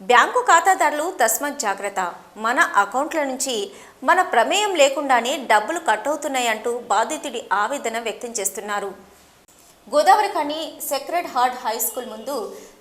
Bank ఖాతాదారులు తస్మత్ జాగ్రత్త. మన అకౌంట్ల నుంచి మన ప్రమేయం లేకుండానే డబ్బులు కట్ అవుతున్నాయంటూ బాధితుడి ఆవేదన వ్యక్తం చేస్తున్నారు. గోదావరి కని సెక్రెడ్ హార్ట్ హై స్కూల్ ముందు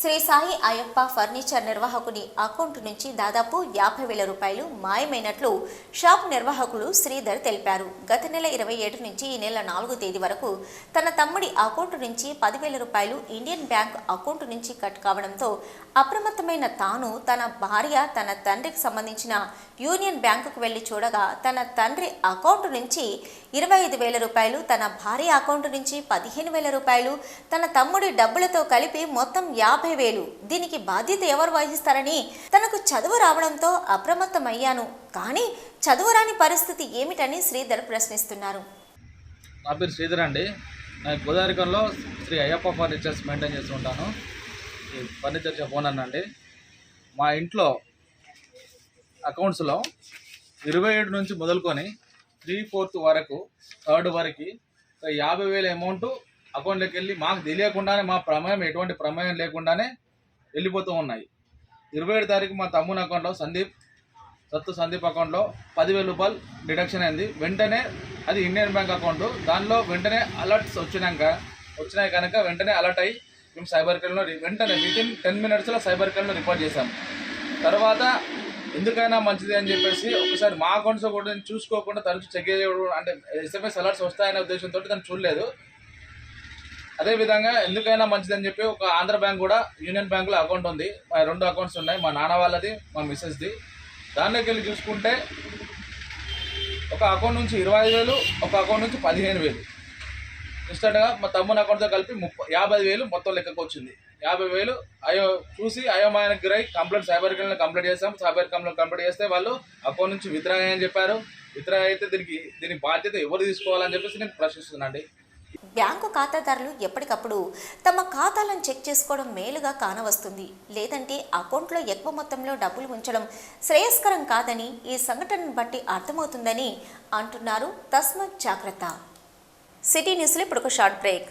శ్రీ సాయి అయ్యప్ప ఫర్నిచర్ నిర్వాహకుని అకౌంట్ నుంచి దాదాపు యాభై వేల రూపాయలు మాయమైనట్లు షాప్ నిర్వాహకులు శ్రీధర్ తెలిపారు. గత నెల ఇరవై ఏడు నుంచి ఈ నెల నాలుగు తేదీ వరకు తన తమ్ముడి అకౌంట్ నుంచి పదివేల రూపాయలు ఇండియన్ బ్యాంక్ అకౌంట్ నుంచి కట్ కావడంతో అప్రమత్తమైన తాను తన భార్య తన తండ్రికి సంబంధించిన యూనియన్ బ్యాంకుకు వెళ్ళి చూడగా తన తండ్రి అకౌంట్ నుంచి ఇరవై ఐదు వేల రూపాయలు తన భార్య అకౌంట్ నుంచి పదిహేను వేల రూపాయలు తన తమ్ముడి డబ్బులతో కలిపి మొత్తం యాభై వేలు. దీనికి బాధ్యత ఎవరు వహిస్తారని తనకు చదువు రావడంతో అప్రమత్తమయ్యాను. కానీ చదువు రాని పరిస్థితి ఏమిటని శ్రీధర్ ప్రశ్నిస్తున్నారు. నా పేరు శ్రీధర్ అండి. నేను గోదావరికంలో శ్రీ అయ్యప్ప ఫర్నిచర్స్ మెయింటైన్ చేస్తుంటాను ఈ ఫర్నిచర్ షాప్ ఓనర్ అండి. మా ఇంట్లో అకౌంట్స్లో ఇరవై ఏడు నుంచి మొదలుకొని త్రీ ఫోర్త్ వరకు థర్డ్ వరకు యాభై వేల అమౌంట్ అకౌంట్లోకి వెళ్ళి మాకు తెలియకుండానే మా ప్రమేయం ఎటువంటి ప్రమేయం లేకుండానే వెళ్ళిపోతూ ఉన్నాయి. ఇరవై ఏడు తారీఖు మా తమ్ముని అకౌంట్లో సందీప్ సత్తు సందీప్ అకౌంట్లో పదివేల రూపాయలు డిడక్షన్ అయింది. వెంటనే అది ఇండియన్ బ్యాంక్ అకౌంట్. దానిలో వెంటనే అలర్ట్స్ వచ్చినాక వచ్చినాయి కనుక వెంటనే అలర్ట్ అయ్యి మేము సైబర్ క్రైమ్లో వెంటనే వితిన్ టెన్ మినిట్స్లో సైబర్ క్రైమ్లో రిపోర్ట్ చేశాం తర్వాత ఎందుకైనా మంచిది అని చెప్పేసి ఒకసారి మా అకౌంట్స్ కూడా నేను చూసుకోకుండా తరచు చెక్ చేయడం అంటే ఎస్ఎంఎస్ అలర్ట్స్ వస్తాయనే ఉద్దేశంతో దాన్ని చూడలేదు. అదేవిధంగా ఎందుకైనా మంచిదని చెప్పి ఒక ఆంధ్ర బ్యాంక్ కూడా యూనియన్ బ్యాంకులో అకౌంట్ ఉంది. మా రెండు అకౌంట్స్ ఉన్నాయి. మా నాన్న వాళ్ళది మా మిస్సెస్ది దానిలోకి వెళ్ళి చూసుకుంటే ఒక అకౌంట్ నుంచి ఇరవై ఐదు వేలు ఒక అకౌంట్ నుంచి పదిహేను వేలు. ఇన్స్టెంట్గా మా తమ్ముని అకౌంట్తో కలిపి ముప్పై యాభై వేలు మొత్తం లెక్కకు వచ్చింది. యాభై వేలు అయో చూసి అయోమయానికి గురై కంప్లైంట్ సైబర్ క్రైమ్లో కంప్లైంట్ చేస్తాం సైబర్ క్రైమ్లో కంప్లైంట్ చేస్తే వాళ్ళు అకౌంట్ నుంచి విత్డ్రా అని చెప్పారు. విత్డ్రా అయితే దీనికి దీని బాధ్యత ఎవరు తీసుకోవాలని చెప్పేసి నేను ప్రశ్నిస్తున్నాండి బ్యాంకు ఖాతాదారులు ఎప్పటికప్పుడు తమ ఖాతాలను చెక్ చేసుకోవడం మేలుగా కానవస్తుంది. లేదంటే అకౌంట్లో ఎక్కువ మొత్తంలో డబ్బులు ఉంచడం శ్రేయస్కరం కాదని ఈ సంఘటనను బట్టి అర్థమవుతుందని అంటున్నారు తస్మత్ జాగ్రత్త. సిటీ న్యూస్లో ఇప్పుడు ఒక షార్ట్ బ్రేక్.